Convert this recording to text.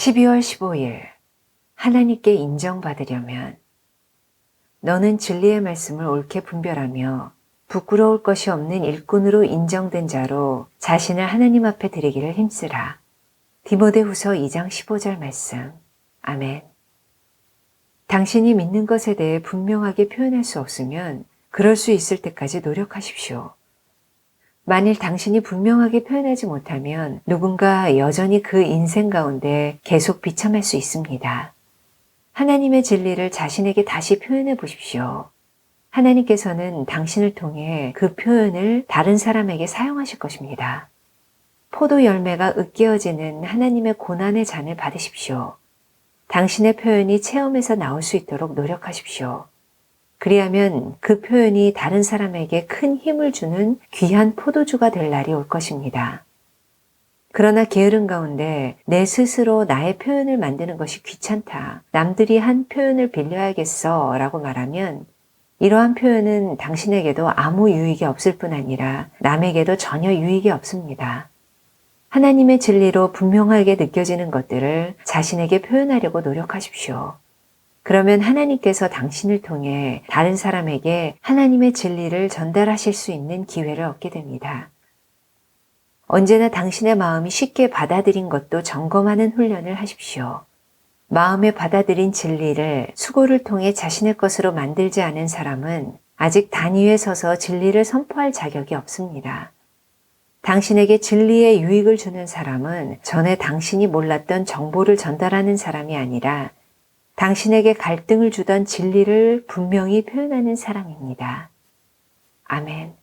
12월 15일 하나님께 인정받으려면 너는 진리의 말씀을 옳게 분별하며 부끄러울 것이 없는 일꾼으로 인정된 자로 자신을 하나님 앞에 드리기를 힘쓰라. 디모데후서 2장 15절 말씀. 아멘. 당신이 믿는 것에 대해 분명하게 표현할 수 없으면 그럴 수 있을 때까지 노력하십시오. 만일 당신이 분명하게 표현하지 못하면 누군가 여전히 그 인생 가운데 계속 비참할 수 있습니다. 하나님의 진리를 자신에게 다시 표현해 보십시오. 하나님께서는 당신을 통해 그 표현을 다른 사람에게 사용하실 것입니다. 포도 열매가 으깨어지는 하나님의 고난의 잔을 받으십시오. 당신의 표현이 체험에서 나올 수 있도록 노력하십시오. 그리하면 그 표현이 다른 사람에게 큰 힘을 주는 귀한 포도주가 될 날이 올 것입니다. 그러나 게으른 가운데 내 스스로 나의 표현을 만드는 것이 귀찮다. 남들이 한 표현을 빌려야겠어. 라고 말하면 이러한 표현은 당신에게도 아무 유익이 없을 뿐 아니라 남에게도 전혀 유익이 없습니다. 하나님의 진리로 분명하게 느껴지는 것들을 자신에게 표현하려고 노력하십시오. 그러면 하나님께서 당신을 통해 다른 사람에게 하나님의 진리를 전달하실 수 있는 기회를 얻게 됩니다. 언제나 당신의 마음이 쉽게 받아들인 것도 점검하는 훈련을 하십시오. 마음에 받아들인 진리를 수고를 통해 자신의 것으로 만들지 않은 사람은 아직 단 위에 서서 진리를 선포할 자격이 없습니다. 당신에게 진리의 유익을 주는 사람은 전에 당신이 몰랐던 정보를 전달하는 사람이 아니라 당신에게 갈등을 주던 진리를 분명히 표현하는 사람입니다. 아멘.